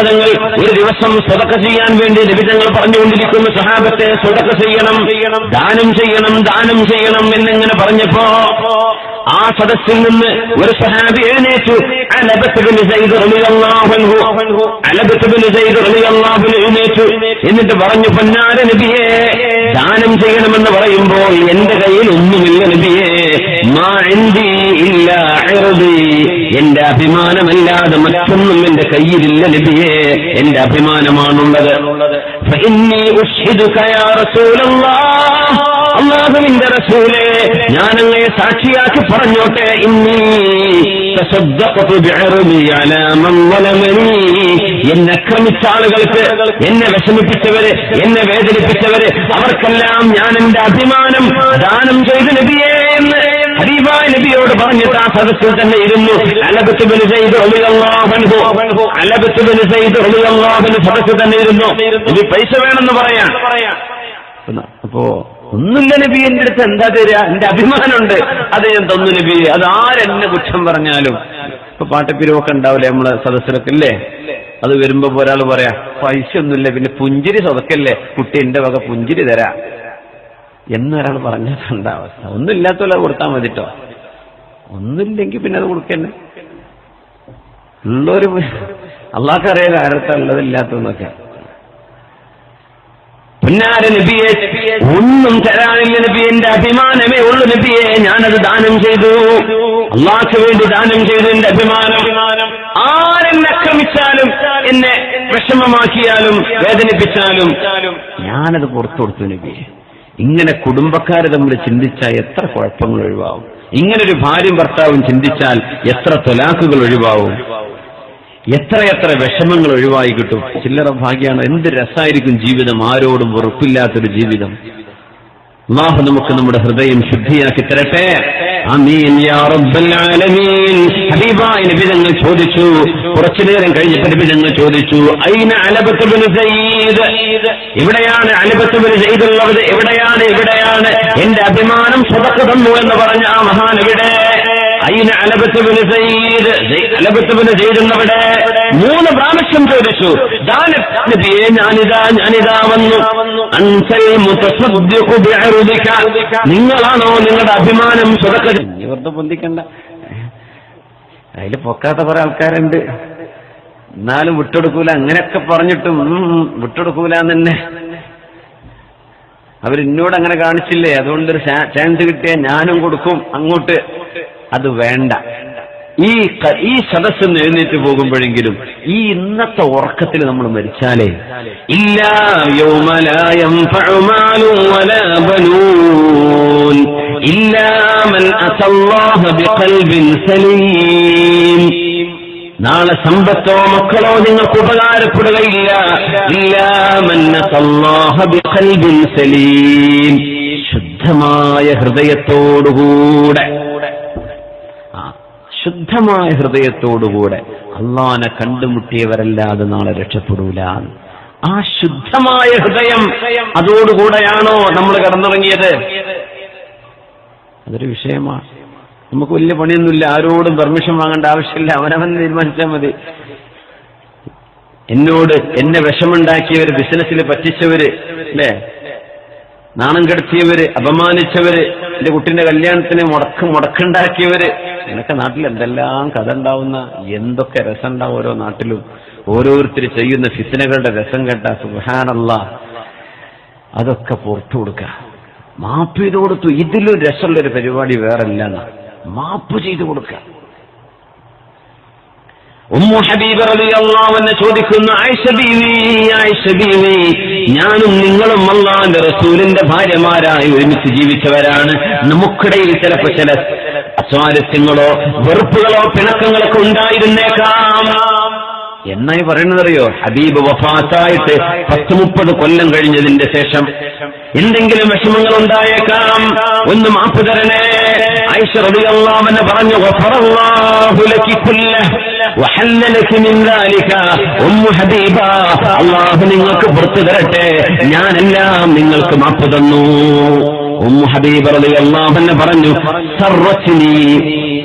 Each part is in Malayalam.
തങ്ങൾ ഒരു ദിവസം സ്വതക്ക ചെയ്യാൻ വേണ്ടി ലഭിതങ്ങൾ തങ്ങൾ പറഞ്ഞുകൊണ്ടിരിക്കുന്ന സഹാബത്തെ സ്വതക്ക ചെയ്യണം ദാനം ചെയ്യണം ദാനം ചെയ്യണം എന്നിങ്ങനെ പറഞ്ഞപ്പോ ആ സദസ്സിൽ നിന്ന് ഒരു സഹാബി എഴുന്നേറ്റു. എഴുന്നേറ്റു. എന്നിട്ട് പറഞ്ഞു പൊന്നാര നബിയെ ദാനം ചെയ്യണമെന്ന് പറയുമ്പോൾ എന്റെ കയ്യിൽ ഒന്നുമില്ല നബിയെ എന്റെ അഭിമാനമല്ലാതെ മറ്റൊന്നും എന്റെ കയ്യിലില്ല ലഭിയെ എന്റെ അഭിമാനമാണുള്ളത്. അള്ളാഹുവിന്റെ റസൂലെ ഞാൻ അങ്ങയെ സാക്ഷിയാക്കി പറഞ്ഞോട്ടെ ഇന്നീ. എന്നെ ക്രമിച്ച ആളുകൾക്ക് എന്നെ വിഷമിപ്പിച്ചവര് എന്നെ വേദനിപ്പിച്ചവര് അവർക്കെല്ലാം ഞാൻ എന്റെ അഭിമാനം ദാനം ചെയ്ത് ലഭിയേ എന്നേ. ഹബീബായ നബിയോട് പറഞ്ഞിട്ട് ആ സദസ്സിൽ തന്നെ ഇരുന്നു. അലബത്തുബിന് ചെയ്ത് അലബത്തുബിന് ചെയ്ത് സദസ്സിൽ തന്നെ ഇരുന്നു. ഇനി പൈസ വേണമെന്ന് പറയാ. അപ്പോ ഒന്നുമില്ല നബി എന്റെ അടുത്ത് എന്താ തരിക എന്റെ അഭിമാനമുണ്ട്. അത് ഞാൻ തന്നു നബി. അത് ആരെന്നെ കുറ്റം പറഞ്ഞാലും. ഇപ്പൊ പാട്ടപ്പിരിവൊക്കെ ഉണ്ടാവില്ലേ നമ്മളെ സദസ്സിലൊക്കെ ഇല്ലേ? അത് വരുമ്പോ ഒരാൾ പറയാ പൈസ ഒന്നുമില്ല പിന്നെ പുഞ്ചിരി സ്വതക്കല്ലേ കുട്ടി എന്റെ വക പുഞ്ചിരി തരാ. എന്നൊരാൾ പറഞ്ഞിട്ടുണ്ട് അവസ്ഥ? ഒന്നുമില്ലാത്തല്ല കൊടുത്താൽ മതിട്ടോ ഒന്നുമില്ലെങ്കിൽ പിന്നെ അത് കൊടുക്കന്നെ. ഉള്ളൊരു അള്ളാഹ്ക്കറിയാലോ ആരത്തെ ഉള്ളതില്ലാത്തതെന്നൊക്കെ. പുന്നാര നബിയെ ഒന്നും തരാനില്ല നബി അഭിമാനമേ ഉള്ളു നബിയെ. ഞാനത് ദാനം ചെയ്തു. അള്ളാഹ്ക്ക് വേണ്ടി ദാനം ചെയ്തു എന്റെ അഭിമാനം. ആരെന്നെ ആക്രമിച്ചാലും എന്നെ വിഷമമാക്കിയാലും വേദനിപ്പിച്ചാലും ഞാനത് പുറത്തു കൊടുത്തു നബിയെ. ഇങ്ങനെ കുടുംബക്കാർ തമ്മിൽ ചിന്തിച്ചാൽ എത്ര കുഴപ്പങ്ങൾ ഒഴിവാകും ഇങ്ങനെ ഒരു ഭാര്യയും ഭർത്താവും ചിന്തിച്ചാൽ എത്ര തൊലാക്കുകൾ ഒഴിവാകും എത്രയെത്ര വിഷമങ്ങൾ ഒഴിവായി കിട്ടും? ചില്ലറ ഭാഗ്യമാണ് എന്ത് രസമായിരിക്കും ജീവിതം? ആരോടും വെറുപ്പില്ലാത്തൊരു ജീവിതം. അള്ളാഹു നമുക്ക് നമ്മുടെ ഹൃദയം ശുദ്ധിയാക്കി തരട്ടെ. ആമീൻ യാ റബ്ബൽ ആലമീൻ. ഹബീബായ നബി തങ്ങൾ ചോദിച്ചു കുറച്ചു നേരം കഴിഞ്ഞപ്പോൾ നബി തങ്ങൾ ചോദിച്ചു ഐന അലബത്ത് ബിൻ സയ്യിദ്? എവിടെയാണ് അലബത്ത് ബിൻ സയ്യിദ് എവിടെയാണ്? എവിടെയാണ്? എന്റെ അഭിമാനം സ്വതക്ക തന്നു എന്ന് പറഞ്ഞ ആ മഹാൻ എവിടെ? അയിന അലബത്ത് ബിൻ സയ്യിദ്. അലബത്ത് സയ്യിദ് എന്നവിടെ? മൂന്ന് പ്രാവശ്യം ചോദിച്ചു ദാന നബിയെ ഞാനിതാ ഞാനിതാ വന്നു. നിങ്ങളാണോ നിങ്ങളുടെ അഭിമാനം സ്വതക്ക പൊന്തിക്കണ്ട. അതിൽ പൊക്കാത്ത കുറെ ആൾക്കാരുണ്ട്. എന്നാലും വിട്ടെടുക്കൂല. അങ്ങനെയൊക്കെ പറഞ്ഞിട്ടും വിട്ടെടുക്കൂല തന്നെ. അവരിന്നോട് അങ്ങനെ കാണിച്ചില്ലേ? അതുകൊണ്ടൊരു ചാൻസ് കിട്ടിയാൽ ഞാനും കൊടുക്കും. അങ്ങോട്ട്. അത് വേണ്ട. ഈ ഈ സദസ്സിൽ എഴുന്നേറ്റ് പോകുമ്പോഴെങ്കിലും ഈ ഇന്നത്തെ ഉറക്കത്തിൽ നമ്മൾ മരിച്ചാലേ? ഇല്ല യൗമലായം നാളെ സമ്പത്തോ മക്കളോ നിങ്ങൾക്ക് ഉപകാരപ്പെടുകയില്ല. ഇല്ലാ മൻ അസല്ലാഹ ബിഖൽബിൻ സലീം. ശുദ്ധമായ ഹൃദയത്തോടുകൂടെ ശുദ്ധമായ ഹൃദയത്തോടുകൂടെ അള്ളാനെ കണ്ടുമുട്ടിയവരല്ലാതെ നാളെ രക്ഷപ്പെടൂല. ആ ശുദ്ധമായ ഹൃദയം അതോടുകൂടെയാണോ നമ്മൾ കടന്നിറങ്ങിയത്? അതൊരു വിഷയമാണ്. നമുക്ക് വലിയ പണിയൊന്നുമില്ല. ആരോടും പെർമിഷൻ വാങ്ങേണ്ട ആവശ്യമില്ല. അവനവൻ തീരുമാനിച്ചാൽ മതി. എന്നോട് എന്നെ വിഷമുണ്ടാക്കിയവര് ബിസിനസ്സിൽ പറ്റിച്ചവര് അല്ലേ? നാണം കെടുത്തിയവര് അപമാനിച്ചവര് എന്റെ കുട്ടിന്റെ കല്യാണത്തിന് മുടക്ക് മുടക്കുണ്ടാക്കിയവര്. നിനക്ക് നാട്ടിൽ എന്തെല്ലാം കഥ ഉണ്ടാവുന്ന എന്തൊക്കെ രസം ഉണ്ടാവും ഓരോ നാട്ടിലും. ഓരോരുത്തർ ചെയ്യുന്ന ഫിത്തനകളുടെ രസം കേട്ട സുഹാനല്ല അതൊക്കെ പുറത്തു കൊടുക്ക. മാപ്പ് ചെയ്ത് കൊടുത്തു. ഇതിലും രസമുള്ള ഒരു പരിപാടി വേറെ ഇല്ലെന്നാ മാപ്പ് ചെയ്തു കൊടുക്ക. ഉമ്മു ഹബീബ് റളിയല്ലാഹു അൻഹ ചോദിക്കുന്നു ആയിഷ ആയിഷ ഞാനും നിങ്ങളും അള്ളാന്റെ റസൂലിന്റെ ഭാര്യമാരായി ഒരുമിച്ച് ജീവിച്ചവരാണ്. നമുക്കിടയിൽ ചിലപ്പോ ചില അസ്വാരസ്യങ്ങളോ വെറുപ്പുകളോ പിണക്കങ്ങളൊക്കെ ഉണ്ടായിരുന്നേക്കാം. എന്നായി പറയണതറിയോ ഹബീബ് വഫാത്തായിട്ട് പത്ത് മുപ്പത് കൊല്ലം കഴിഞ്ഞതിന്റെ ശേഷം എന്തെങ്കിലും വിഷമങ്ങൾ ഉണ്ടായേക്കാം ഒന്ന് മാപ്പ് തരണേ. ഐഷ റളിയല്ലാഹു അൻഹ പറഞ്ഞു ഗഫറല്ലാഹു ലക്കി കുല്ലഹ് വഹല്ല ലക്കി മിൻ ദാലിക ഉമ്മു ഹബീബ അല്ലാഹു നിങ്ങൾക്ക് പുറത്തു തരട്ടെ ഞാനെല്ലാം നിങ്ങൾക്ക് മാപ്പ് ഉമ്മു الله റളിയല്ലാഹു അൻഹ പറഞ്ഞു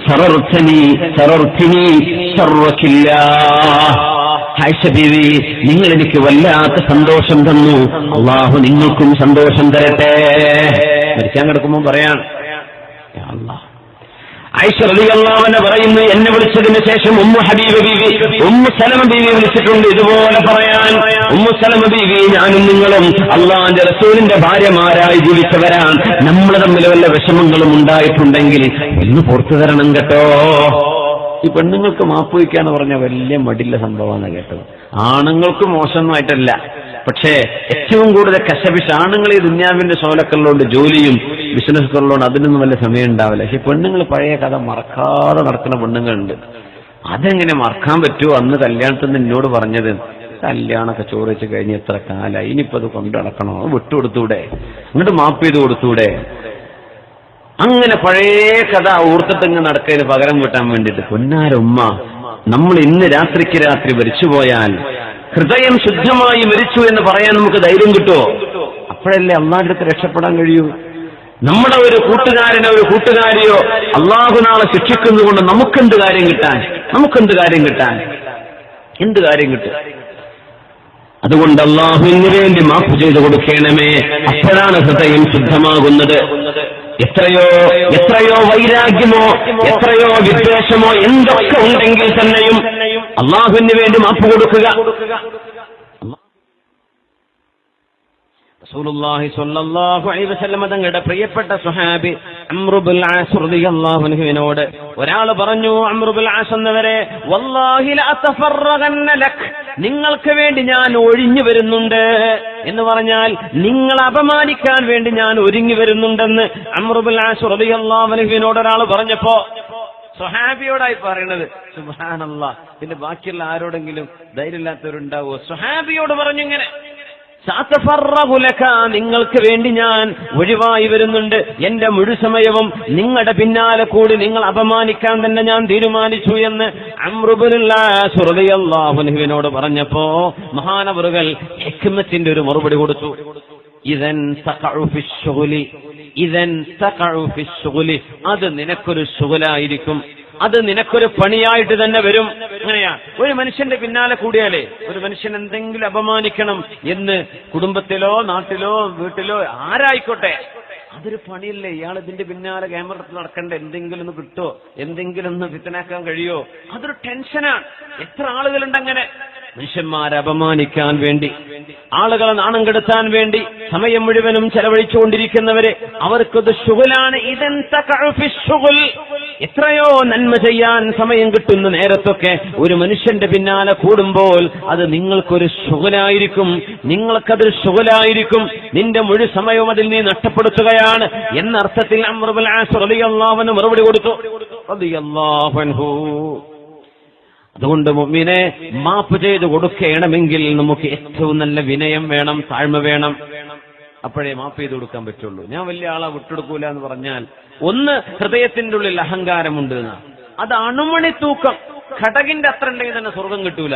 سررتني سررتني سرك الله ആയിഷ ബീവി നിങ്ങൾ എനിക്ക് വല്ലാത്ത സന്തോഷം തന്നു അള്ളാഹു നിങ്ങൾക്കും സന്തോഷം തരട്ടെ. മരിക്കാൻ കിടക്കുമ്പോൾ പറയാൻ യാ അല്ലാഹ് ഐഷ റളിയല്ലാഹുവിനെ പറയുന്നു എന്നെ വിളിച്ചതിന് ശേഷം ഉമ്മു ഹബീബ ബീവി ഉമ്മു സലമ ബീവി വിളിച്ചിട്ടുണ്ട് ഇതുപോലെ പറയാൻ. ഉമ്മു സലമ ബീവി ഞാനും നിങ്ങളും അള്ളാന്റെ റസൂലിന്റെ ഭാര്യമാരായി ജീവിച്ചവരാൻ നമ്മൾ തമ്മിൽ വല്ല വിഷമങ്ങളും ഉണ്ടായിട്ടുണ്ടെങ്കിൽ ഒന്ന് പുറത്തു തരണം കേട്ടോ. ഈ പെണ്ണുങ്ങൾക്ക് മാപ്പ് വയ്ക്കാന്ന് പറഞ്ഞ വലിയ മടില്ല സംഭവമാണ് കേട്ടത്. ആണുങ്ങൾക്ക് മോശമായിട്ടല്ല. പക്ഷേ ഏറ്റവും കൂടുതൽ കശപിശ ആണുങ്ങൾ ഈ ദുന്യാവിന്റെ ശോലക്കളിലോണ്ട് ജോലിയും ബിസിനസ്സുകളിലോണ്ട് അതിനൊന്നും വല്ല സമയം ഉണ്ടാവില്ല പക്ഷെ പെണ്ണുങ്ങൾ പഴയ കഥ മറക്കാതെ നടക്കുന്ന പെണ്ണുങ്ങളുണ്ട്. അതെങ്ങനെ മറക്കാൻ പറ്റുമോ അന്ന് കല്യാണത്തിന് എന്നോട് പറഞ്ഞത് കല്യാണമൊക്കെ ചോറ് കഴിഞ്ഞ് എത്ര കാലായി? ഇനിയിപ്പോ അത് കൊണ്ടു നടക്കണോ? വിട്ടുകൊടുത്തൂടെ എന്നിട്ട് മാപ്പ് ചെയ്ത് കൊടുത്തൂടെ? അങ്ങനെ പഴയ കഥ ഓർത്തിട്ടിങ്ങ് നടക്കതിന് പകരം കിട്ടാൻ വേണ്ടിയിട്ട് പൊന്നാരമ്മ നമ്മൾ ഇന്ന് രാത്രിക്ക് രാത്രി മരിച്ചുപോയാൽ ഹൃദയം ശുദ്ധമായി മരിച്ചു എന്ന് പറയാൻ നമുക്ക് ധൈര്യം കിട്ടുമോ അപ്പോഴല്ലേ അള്ളാന്റെ അടുത്ത് രക്ഷപ്പെടാൻ കഴിയൂ. നമ്മുടെ ഒരു കൂട്ടുകാരനോ ഒരു കൂട്ടുകാരിയോ അള്ളാഹു നാളെ ശിക്ഷിക്കുന്നതുകൊണ്ട് നമുക്കെന്ത് കാര്യം കിട്ടാൻ? നമുക്കെന്ത് കാര്യം കിട്ടാൻ? എന്ത് കാര്യം കിട്ടും? അതുകൊണ്ട് അള്ളാഹുവിന് വേണ്ടി മാപ്പ് ചെയ്തു കൊടുക്കണമേ. അപ്പോഴാണ് ഹൃദയം ശുദ്ധമാകുന്നത്. എത്രയോ എത്രയോ വൈരാഗ്യമോ എത്രയോ വിദ്വേഷമോ എന്തൊക്കെ ഉണ്ടെങ്കിൽ തന്നെയും അള്ളാഹുവിന് വേണ്ടി മാപ്പ് കൊടുക്കുക. തങ്ങളുടെ പ്രിയപ്പെട്ട സുഹാബി അമ്രുബുൽ അൻഹുവിനോട് ഒരാൾ പറഞ്ഞു അമ്രുബുൽ ആസ് എന്നവരെ നിങ്ങൾക്ക് വേണ്ടി ഞാൻ ഒഴിഞ്ഞു വരുന്നുണ്ട്. എന്ന് പറഞ്ഞാൽ നിങ്ങൾ അപമാനിക്കാൻ വേണ്ടി ഞാൻ ഒരുങ്ങി വരുന്നുണ്ടെന്ന് അമ്രുബുൽ ആസ് ഒരാൾ പറഞ്ഞപ്പോ സുഹാബിയോടായി പറയണത് സുഹാനല്ല പിന്നെ ബാക്കിയുള്ള ആരോടെങ്കിലും ധൈര്യമില്ലാത്തവരുണ്ടാവോ? സുഹാബിയോട് പറഞ്ഞു ഇങ്ങനെ. നിങ്ങൾക്ക് വേണ്ടി ഞാൻ ഒഴിവായി വരുന്നുണ്ട്. എന്റെ മുഴുസമയവും നിങ്ങളുടെ പിന്നാലെ കൂടി നിങ്ങൾ അപമാനിക്കാൻ തന്നെ ഞാൻ തീരുമാനിച്ചു എന്ന് അമ്രുബുല്ലാഹുവിനോട് പറഞ്ഞപ്പോ മഹാനവറുകൾ ഹിക്മത്തിന്റെ ഒരു മറുപടി കൊടുത്തു. ഇതൻ ഇതൻ അത് നിനക്കൊരു ശുഗലായിരിക്കും അത് നിനക്കൊരു പണിയായിട്ട് തന്നെ വരും. അങ്ങനെയാ. ഒരു മനുഷ്യന്റെ പിന്നാലെ കൂടിയാലേ ഒരു മനുഷ്യൻ എന്തെങ്കിലും അപമാനിക്കണം എന്ന് കുടുംബത്തിലോ നാട്ടിലോ വീട്ടിലോ ആരായിക്കോട്ടെ. അതൊരു പണിയല്ലേ. ഇയാൾ ഇതിന്റെ പിന്നാലെ ക്യാമറ നടക്കണ്ട. എന്തെങ്കിലും ഒന്ന് കിട്ടോ? എന്തെങ്കിലും ഒന്ന് വിത്തനാക്കാൻ കഴിയോ? അതൊരു ടെൻഷനാണ്. എത്ര ആളുകളുണ്ട് അങ്ങനെ? മനുഷ്യന്മാരെ അപമാനിക്കാൻ വേണ്ടി ആളുകളെ നാണം കെടുത്താൻ വേണ്ടി സമയം മുഴുവനും ചെലവഴിച്ചുകൊണ്ടിരിക്കുന്നവരെ അവർക്കത് ശുഗലാണ് ഇതെന്താ എത്രയോ നന്മ ചെയ്യാൻ സമയം കിട്ടുന്ന നേരത്തൊക്കെ. ഒരു മനുഷ്യന്റെ പിന്നാലെ കൂടുമ്പോൾ അത് നിങ്ങൾക്കൊരു ശുഗലായിരിക്കും നിങ്ങൾക്കതൊരു ശുഗലായിരിക്കും നിന്റെ മുഴു സമയവും അതിൽ നീ നഷ്ടപ്പെടുത്തുകയാണ് എന്ന അർത്ഥത്തിൽ റളിയല്ലാഹുവിന് മറുപടി കൊടുത്തു. അതുകൊണ്ട് മുമ്മിനെ മാപ്പ് ചെയ്ത് കൊടുക്കണമെങ്കിൽ നമുക്ക് ഏറ്റവും നല്ല വിനയം വേണം താഴ്മ വേണം. അപ്പോഴേ മാപ്പ് ചെയ്ത് കൊടുക്കാൻ പറ്റുള്ളൂ. ഞാൻ വലിയ ആളെ വിട്ടെടുക്കൂല എന്ന് പറഞ്ഞാൽ ഒന്ന് ഹൃദയത്തിന്റെ ഉള്ളിൽ അഹങ്കാരമുണ്ട് എന്നാ. അത് അണുമണി തൂക്കം. ഘടകിന്റെ അത്ര ഉണ്ടെങ്കിൽ തന്നെ സ്വർഗം കിട്ടൂല